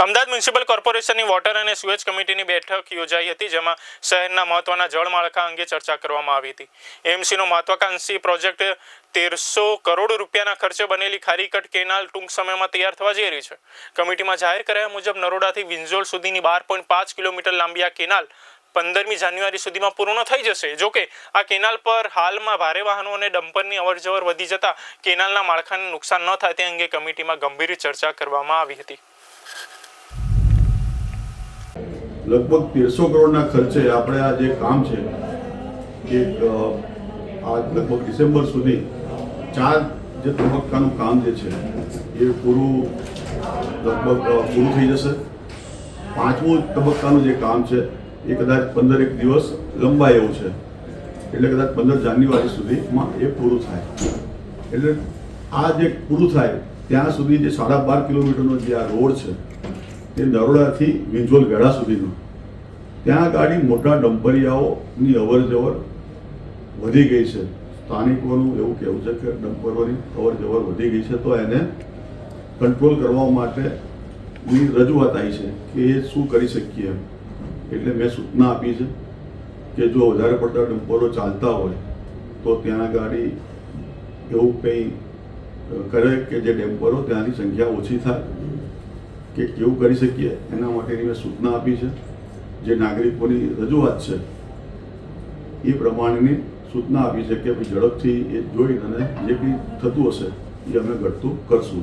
Ahmedabad municipal કોર્પોરેશનની water અને sewage કમિટીની બેઠક યોજાઈ હતી, જેમાં શહેરના મહત્વના જળમાળખા અંગે ચર્ચા કરવામાં આવી હતી. એમસીનો મહત્વાકાંક્ષી પ્રોજેક્ટ તેરસો કરોડ રૂપિયાના ખર્ચે બનેલી ખારીકટ કેનાલ ટૂંક સમયમાં તૈયાર થવા જઈ રહી છે. કમિટીમાં જાહેર કર્યા મુજબ નરોડાથી વિંઝોલ સુધીની બાર પોઈન્ટ પાંચ કિલોમીટર લાંબી આ કેનાલ પંદરમી જાન્યુઆરી સુધીમાં પૂર્ણ થઈ જશે. જોકે, આ કેનાલ પર હાલમાં ભારે વાહનો અને ડમ્પરની અવરજવર વધી જતા કેનાલના માળખાને નુકસાન ન થાય તે અંગે કમિટીમાં ગંભીર ચર્ચા કરવામાં આવી હતી. લગભગ તેરસો કરોડના ખર્ચે આપણે આ જે કામ છે, એ આ લગભગ ડિસેમ્બર સુધી ચાર જે તબક્કાનું કામ જે છે, એ પૂરું લગભગ પૂરું થઈ જશે. પાંચમું તબક્કાનું જે કામ છે, એ કદાચ પંદર એક દિવસ લંબાય એવું છે. એટલે કદાચ પંદર જાન્યુઆરી સુધીમાં એ પૂરું થાય. એટલે આ જે પૂરું થાય, ત્યાં સુધી જે સાડા બાર કિલોમીટરનો જે આ રોડ છે તે નરોડાથી વિંજોલ વેળા સુધીનો. ત્યાં ગાડી મોટા ડમ્પરિયાઓની અવર જવર વધી ગઈ છે. સ્થાનિકોનું એવું કહેવું છે કે ડમ્પરોની અવર જવર વધી ગઈ છે, તો એને કંટ્રોલ કરવા માટેની રજૂઆત આવી છે કે એ શું કરી શકીએ એટલે મેં સૂચના આપી છે કે જો વધારે પડતા ડમ્પરો ચાલતા હોય, તો ત્યાં ગાડી એવું કંઈ કરે કે જે ડેમ્પરો ત્યાંની સંખ્યા ઓછી થાય. કે કેવું કરી શકીએ. એના માટેની મેં સૂચના આપી છે. જે નાગરિકોની રજૂઆત છે, એ પ્રમાણેની સૂચના આપી છે કે ઝડપથી એ જોઈને જે કંઈ થતું હશે, એ અમે ઘટતું કરશું.